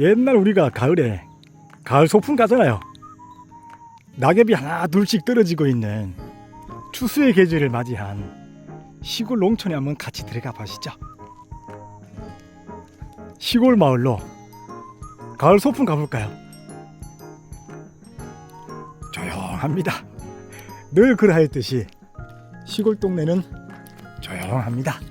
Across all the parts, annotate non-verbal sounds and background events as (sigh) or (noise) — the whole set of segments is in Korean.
옛날 우리가 가을에 가을 소풍 가잖아요. 낙엽이 하나 둘씩 떨어지고 있는 추수의 계절을 맞이한 시골 농촌에 한번 같이 들어가 보시죠. 시골 마을로 가을 소풍 가볼까요? 조용합니다. 늘 그러하였듯이 시골 동네는 조용합니다.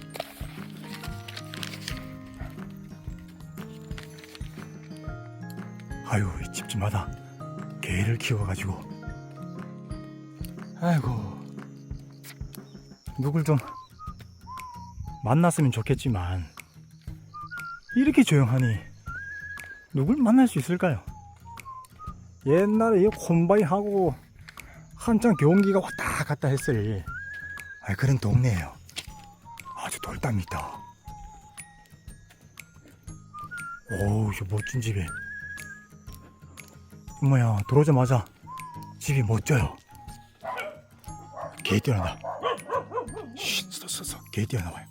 이 집집마다 개를 키워가지고 아이고 누굴 좀 만났으면 좋겠지만 이렇게 조용하니 누굴 만날 수 있을까요? 옛날에 이 콤바인하고 한창 경기가 왔다 갔다 했을 아, 그런 동네예요. 아주 돌담이 있다. 오우, 저 멋진 집에. 뭐야, 들어오자마자 집이 멋져요. 개 서서서 개 뛰어나와요.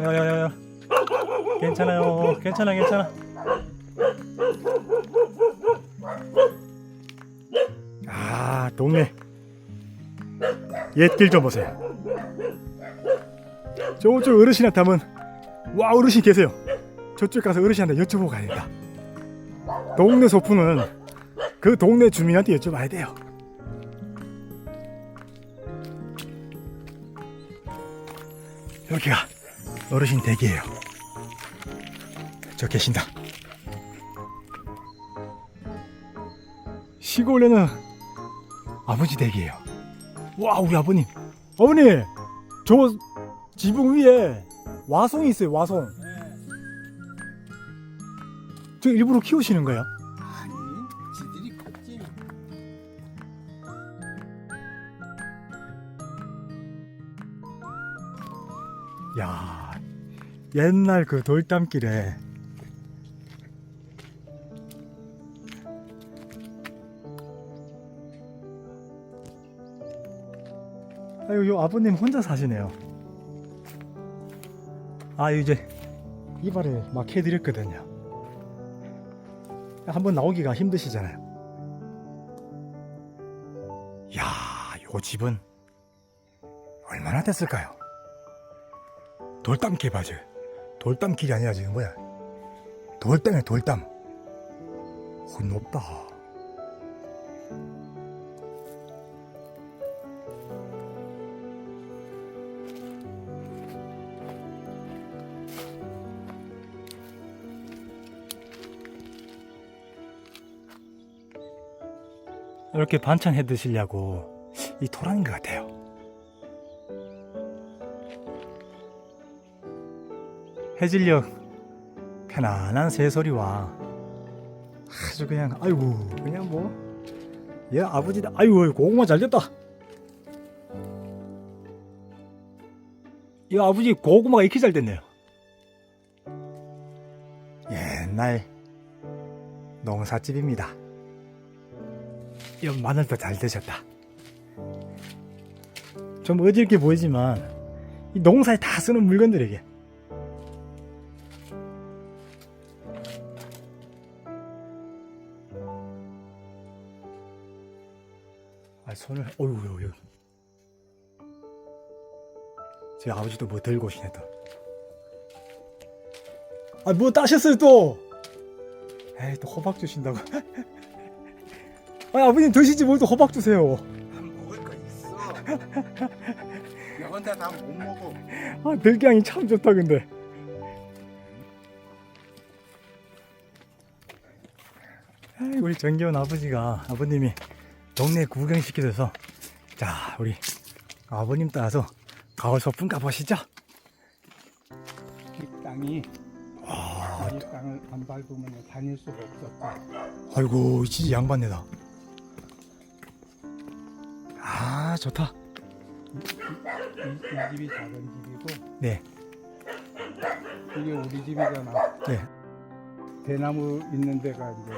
야야야야, 괜찮아요, 괜찮아, 괜찮아. 아, 동네 옛길 좀 보세요. 저쪽 어르신한테 하면 와 어르신 계세요. 저쪽 가서 어르신한테 여쭤보고 가야 된다. 동네 소풍은 그 동네 주민한테 여쭤봐야 돼요. 여기가 어르신 댁이에요. 저 계신다. 시골에는 아버지 댁이에요. 와 우리 아버님. 어머니 저 지붕 위에 와송이 있어요. 와송. 저 일부러 키우시는 거예요? 아니, 지들이 컸지. 야 옛날 그 돌담길에 아유 요 아버님 혼자 사시네요 아 이제 이발을 막 해드렸거든요 한번 나오기가 힘드시잖아요 야 요 집은 얼마나 됐을까요? 돌담길 맞아요. 돌담길이 아니라 지금 뭐야? 돌담이야 돌담. 어, 높다. 이렇게 반찬 해 드시려고 이 토란인 것 같아요. 해질녘 편안한 새소리와. 아주 그냥 아이고 그냥 뭐 얘 아버지다 아이고 고구마 잘 됐다. 이 아버지 고구마가 이렇게 잘 됐네요. 옛날 농사집입니다 이 마늘도 잘 드셨다. 좀 어질게 보이지만 이 농사에 다 쓰는 물건들에게. 아 손을 어이구 여기 제 아버지도 뭐 들고 오시네 또 아 뭐 따셨어요 또? 에이 또 호박 주신다고 (laughs) 아 아버님 드시지 뭘 또 호박 주세요 안 먹을 거 있어. (laughs) 나 혼자 다 못 먹어. 아 들기향이 참 좋다 근데 아이, 우리 정겨운 아버지가 아버님이 동네 구경 시켜줘서 자 우리 아버님 따라서 가을 소풍 가보시죠 이 땅이 와이 땅을 안 밟으면 다닐 수가 없었다. 아이고 진짜 양반네다 아 좋다 이, 이 집이 작은 집이고 네 이게 우리 집이잖아. 네. 대나무 있는 데가 이제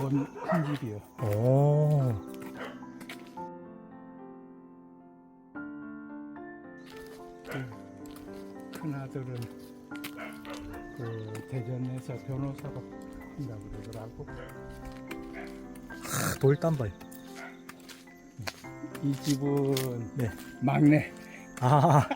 원 큰 집이요. 오. 큰 아들은 그 대전에서 변호사가 한다고 그러더라고. 아, 돌담 봐요. 이 집은 네. 막내. 아,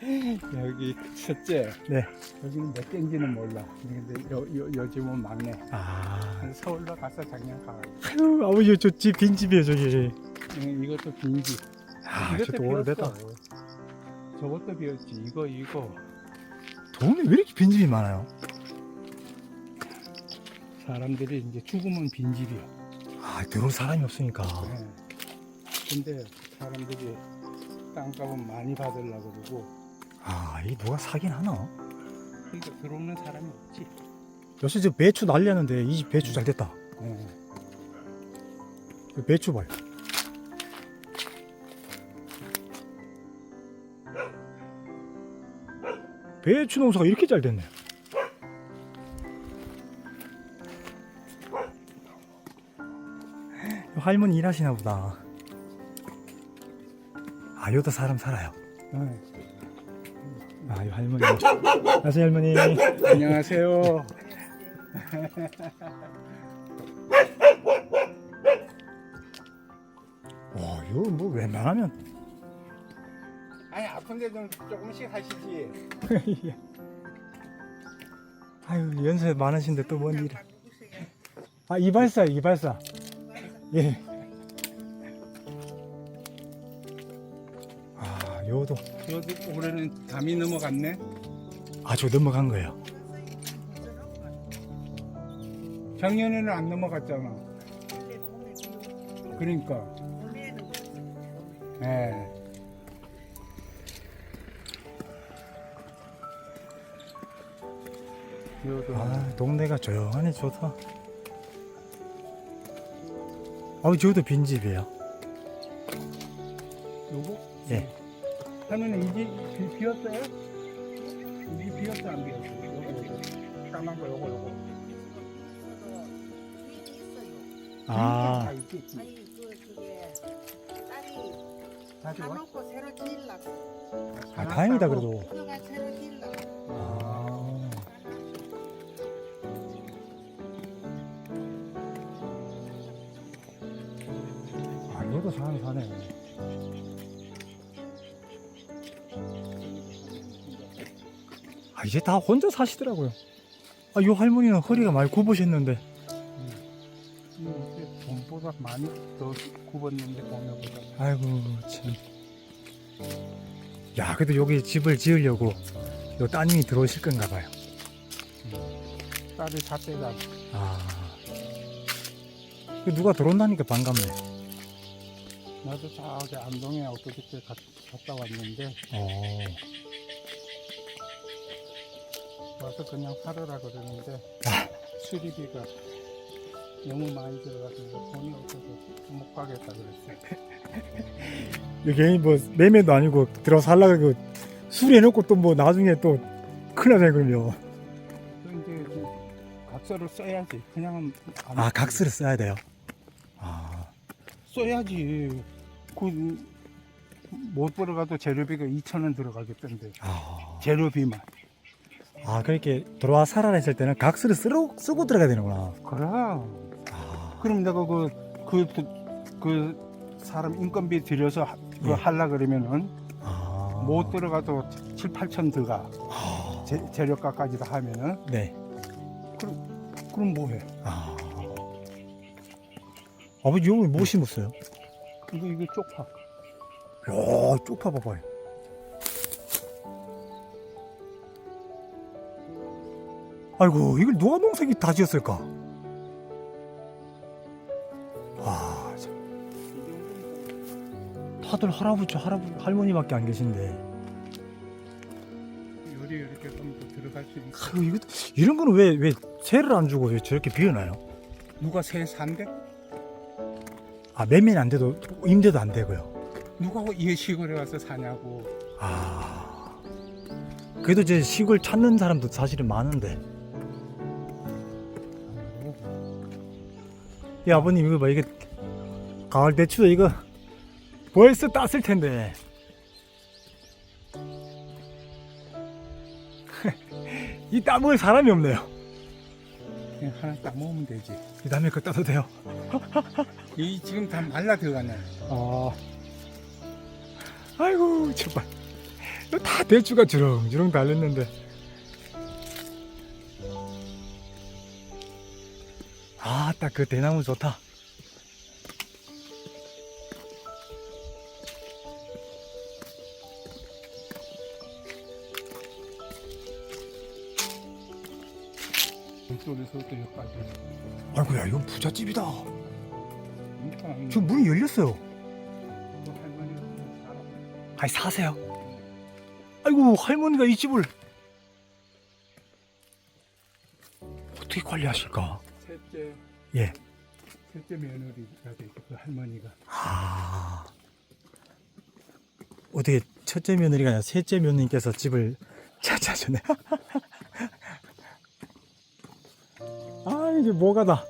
(laughs) 여기 첫째. 네. 여기는 몇 개인지는 몰라. 근데 요, 요, 요 집은 막내. 아. 서울로 가서 작년 가가지고. 아유, 아버지 저집 빈집이에요 저기. 응, 이것도 빈집. 아, 이것도 저도 오래됐다. 비었어. 저것도 비었지. 이거 이거. 동네 왜 이렇게 빈집이 많아요? 사람들이 이제 죽으면 빈집이야. 아, 들어올 사람이 없으니까. 네. 근데 사람들이 땅값은 많이 받으려고 그러고 아, 이 누가 사긴 하나? 그러니까 들어오는 사람이 없지. 요새 저 배추 날렸는데 이 집 배추 잘 됐다. 네. 이 배추 봐요. 배추 농사가 이렇게 잘 됐네. 할머니 일하시나 보다. 아, 여기도 사람 살아요. 네. 아, 이 할머니. 안녕하세요, 할머니. 안녕하세요. 와, 이거 뭐 웬만하면. 아니 아픈데 좀 조금씩 하시지. (laughs) 아유, 연세 많으신데 또 뭔 일. 아, 이발사, 이발사. 예. 요도. 저도 올해는 담이 넘어갔네. 아, 저 넘어간 거예요. 작년에는 안 넘어갔잖아. 그러니까. 예. 이것도 아, 동네가 조용하네, 좋다. 아, 저도 빈집이에요. 요거? 예. 하면 이제 비, 비었어요? 이 비었어 안 비었어? 요거 요거 까만 거 요거 요거 아, 다 있겠지 아니 그 그게 딸이 다 좋아? 사놓고 새로 지으려고 아, 다행이다, 그래도. 그가 새로 지으려고 이제 다 혼자 사시더라고요. 아, 요 할머니는 허리가 많이 굽으셨는데. 이거 돈보다 많이 더 굽었는데 보면보다 아이고, 참. 야, 그래도 여기 집을 지으려고 요 따님이 들어오실 건가 봐요. 딸이 삿대다 아. 그 누가 들어온다니까 반갑네. 나도 저기 안동에 갔, 갔다 왔는데 어. 와서 그냥 살으라 그러는데 아. 수리비가 너무 많이 들어가서 돈이 없어서 못 가겠다 그랬어요. 이게 뭐 매매도 아니고 들어서 하려고 그 수리해놓고 또 뭐 나중에 또 큰일 나네 그러면 그 이제 그 각서를 써야지. 그냥 안아 각서를 써야 돼요? 아, 써야지. 그못 들어가도 재료비가 2천 원 들어가겠던데. 아, 재료비만 아 그렇게 들어와 살아라 했을 때는 각서를 쓰러, 쓰고 들어가야 되는구나. 그래 아, 그럼 내가 그, 그, 그, 그 사람 인건비 들여서 하- 그 예. 하려 그러면은 아. 못 들어가도 7, 8천 들어가. 아, 재, 재료가까지 다 하면은. 네. 그럼 뭐해? 아. 아버지 여기 뭐 심었어요? 이거 이거 쪽파. 야 쪽파 봐봐요 아이고 이걸 누가 농사기 다 지었을까 와 참. 다들 할아버지 할아버지 할머니밖에 안 계신데 요리 이렇게 좀 더 들어갈 수 있어 아이고 이거 이런 거는 왜 왜 세를 안 주고 왜 저렇게 비워놔요? 누가 새 산대? 아 매매는 안 돼도 임대도 안 되고요. 누가 이 시골에 와서 사냐고 아 그래도 이제 시골 찾는 사람도 사실은 많은데 이 아버님 이거 봐 이게 가을 배추도 이거 벌써 땄을 텐데 (laughs) 이 따먹을 사람이 없네요. 그냥 하나 따먹으면 되지. 이 다음에 그거 따도 돼요. (laughs) 이 지금 다 말라 들어가네. 아, 아이고 정말 이거 다 대추가 주렁주렁 달렸는데. 아, 딱 그 대나무 좋다. 여기까지. 아이고야, 이건 부잣집이다. 지금 문이 열렸어요. 아니 사세요. 아이고 할머니가 이 집을 어떻게 관리하실까? 예. 셋째 며느리가 되고 그 할머니가 아 어떻게 첫째 며느리가 아니라 셋째 며느님께서 집을 (laughs) 찾아주네. (laughs) 아 이제 뭐가다.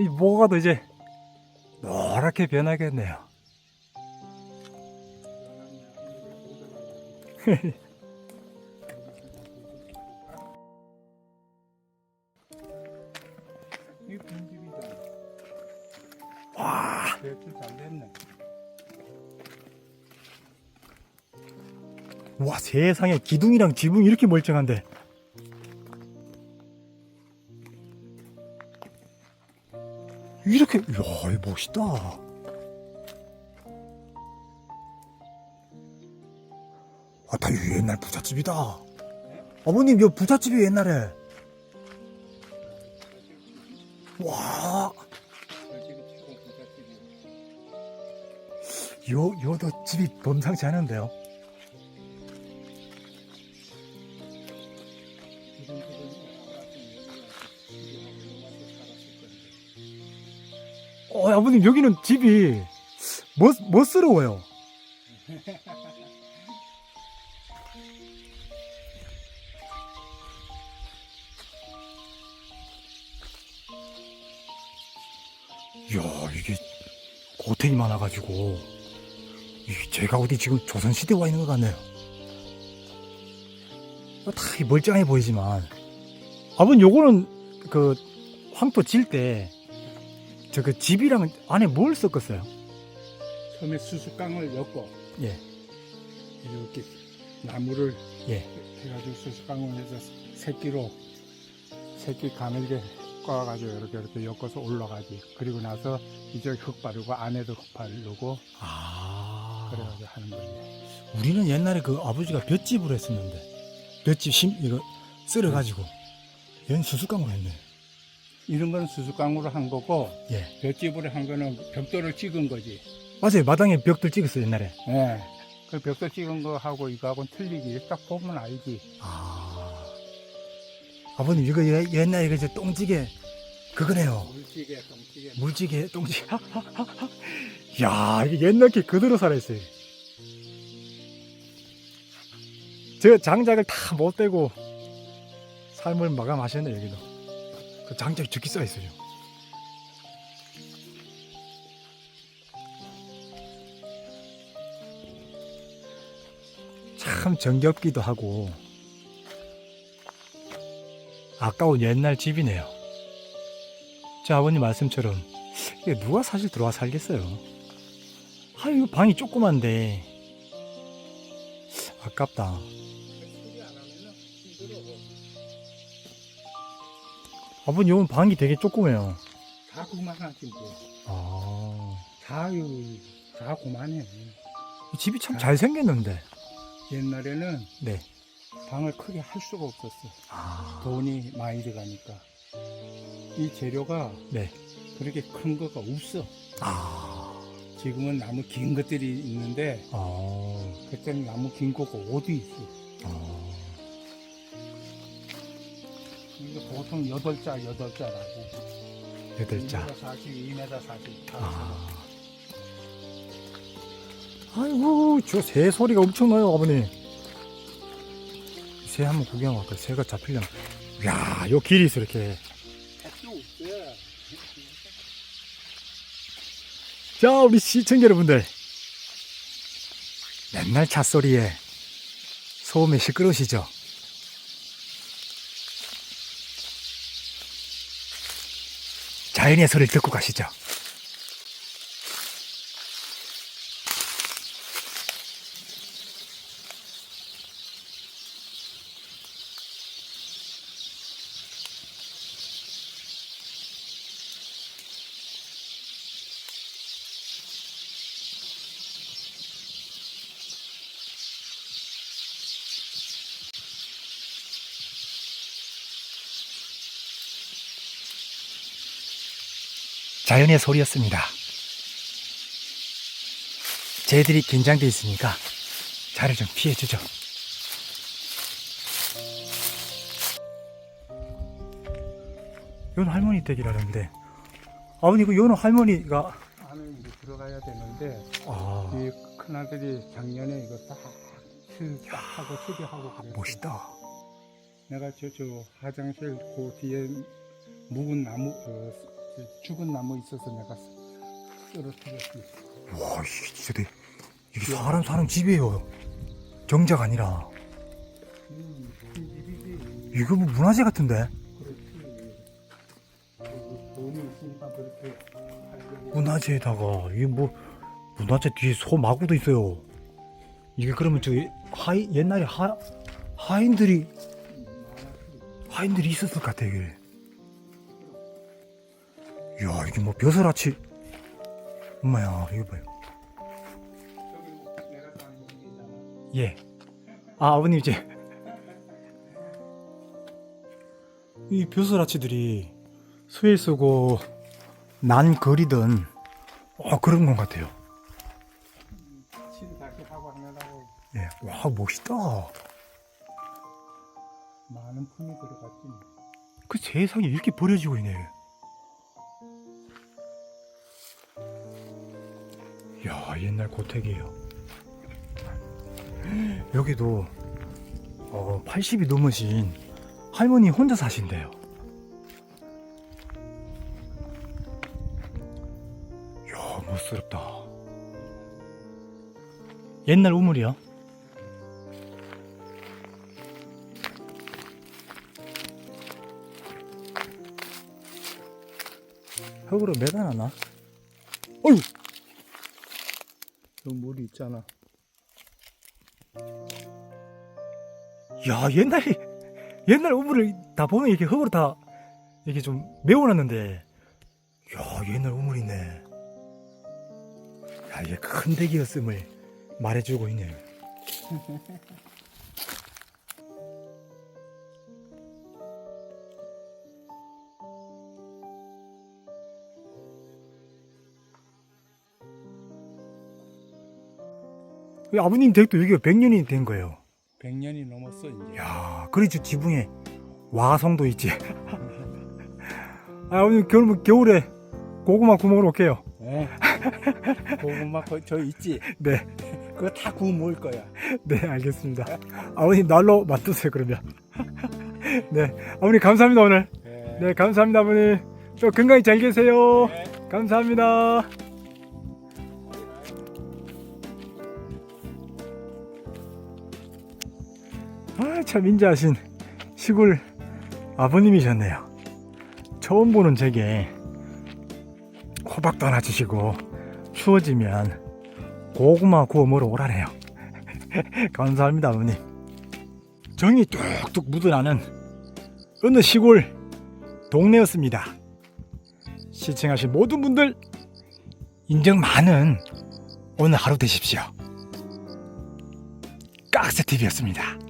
이 뭐가도 이제 노랗게 변하겠네요. (laughs) 와 세상에 기둥이랑 지붕이 이렇게 멀쩡한데. 이렇게 이거 멋있다. 아다 옛날 부잣집이다. 아버님 이 부잣집이 옛날에. 와. 요, 요도 집이 범상치 않은데요 어 아버님 여기는 집이 멋, 멋스러워요. 이야 이게 고택이 많아가지고 제가 어디 지금 조선시대에 와 있는 것 같네요. 다 멀쩡해 보이지만 아버님 요거는 그 황토 질 때 저 그 집이랑 안에 뭘 섞었어요? 처음에 수수깡을 엮고 예, 이렇게 나무를 예. 해가지고 수수깡을 해서 새끼로 새끼 가늘게 꽈가지고 이렇게 이렇게 엮어서 올라가지. 그리고 나서 이쪽에 흙 바르고 안에도 흙 바르고 아. 그래가지고 하는 거지. 우리는 옛날에 그 아버지가 볏집을 했었는데 볏집 심 이거 썰어가지고 얘는 수수깡으로 했네. 이런 건 수수깡으로 한 거고 예, 볏집으로 한 거는 벽돌을 찍은 거지. 맞아요. 마당에 벽돌 찍었어요 옛날에. 예. 그 벽돌 찍은 거 하고 이거하고는 틀리지. 딱 보면 알지. 아. 아버님 이거 옛- 옛날에 그 이제 똥찌개 그거네요. 물찌개, 똥찌개. 물찌개 똥찌개. (laughs) 야 이게 옛날 게 그대로 살아있어요. 저 장작을 다 못 대고 삶을 마감하셨네 여기도. 그 장작이 죽기 써 있어요. 참 정겹기도 하고 아까운 옛날 집이네요. 제 아버님 말씀처럼 이게 누가 사실 들어와 살겠어요. 아 이거 방이 조그만데 아깝다. 아버님 이건 방이 되게 조그매요. 다 그만하지 뭐. 아 다유, 다 그만해. 이 집이 참 잘 생겼는데. 옛날에는 네. 방을 크게 할 수가 없었어. 아 돈이 많이 들어가니까. 이 재료가 네. 그렇게 큰 거가 없어. 아. 지금은 나무 긴 것들이 있는데 아. 그때는 나무 긴 거가 어디 있어. 아. 이거 보통 여덟 자 여덟 자라고. 여덟 자. 40, 2m 40. 아. 아이고, 저 새 소리가 엄청나요, 아버님. 새 한번 구경 할까요? 새가 잡히려면. 야, 요 길이 있어, 이렇게. 자, 우리 시청자 여러분들. 맨날 찻소리에 소음에 시끄러우시죠? 자연의 소리를 듣고 가시죠. 자연의 소리였습니다. 쟤들이 긴장돼 있으니까 자를 좀 피해주죠. 연 할머니 댁이라는데 아버님 그 연호 할머니가 안에 이제 들어가야 되는데 아 이 큰아들이 작년에 이거 딱, 실, 딱 하고 수리하고 그랬어. 멋있다. 내가 저, 저 화장실 그 뒤에 묵은 나무, 어, 저 죽은 나무 있어서 내가 쓰러뜨렸지. 와 이게 진짜 대- 이게 사람 사는 집이에요. 정자가 아니라. 이거 뭐 문화재 같은데. 문화재에다가 이게 뭐 문화재 뒤에 소 마구도 있어요. 이게 그러면 저기 하이 옛날에 하 하인들이 하인들이 있었을 것 같아 이게. 이야 이게 뭐 벼슬아치 엄마야 이거 봐요. 예. 아 아버님 이제 이 벼슬아치들이 수에 쓰고 난 거리든 어 그런 것 같아요. 예. 와 멋있다. 많은 품이 들어갔지. 뭐. 그 세상에 이렇게 버려지고 있네. 야 옛날 고택이에요. 여기도 어, 80이 넘으신 할머니 혼자 사신대요. 야 멋스럽다. 옛날 우물이요? 흙으로 매달아놔. 어휴! 저 물이 있잖아. 야, 옛날에, 옛날 우물을 다 보면 이렇게 흙으로 다 이렇게 좀 메워놨는데, 야, 옛날 우물 있네. 야, 이게 큰 댁이었음을 말해주고 있네. 이 (laughs) 아버님 댁도 여기가 100년이 된 거예요. 100년이 넘었어 이제. 야, 그렇죠 지붕에 와성도 있지. 아, 오늘 겨울 겨울에 고구마 구먹으러 올게요. 네. 고구마 거- 저 있지. 네, 그거 다 구워 먹을 거야. 네, 알겠습니다. 아버님 날로 맡으세요 그러면. 네, 아버님 감사합니다 오늘. 네. 네, 감사합니다 아버님. 또 건강히 잘 계세요. 네. 감사합니다. 참 인자하신 시골 아버님이셨네요. 처음 보는 제게 호박도 하나 주시고 추워지면 고구마 구워 먹으러 오라네요. (laughs) 감사합니다, 아버님. 정이 뚝뚝 묻어나는 어느 시골 동네였습니다. 시청하신 모든 분들 인정 많은 오늘 하루 되십시오. 깍스 TV였습니다.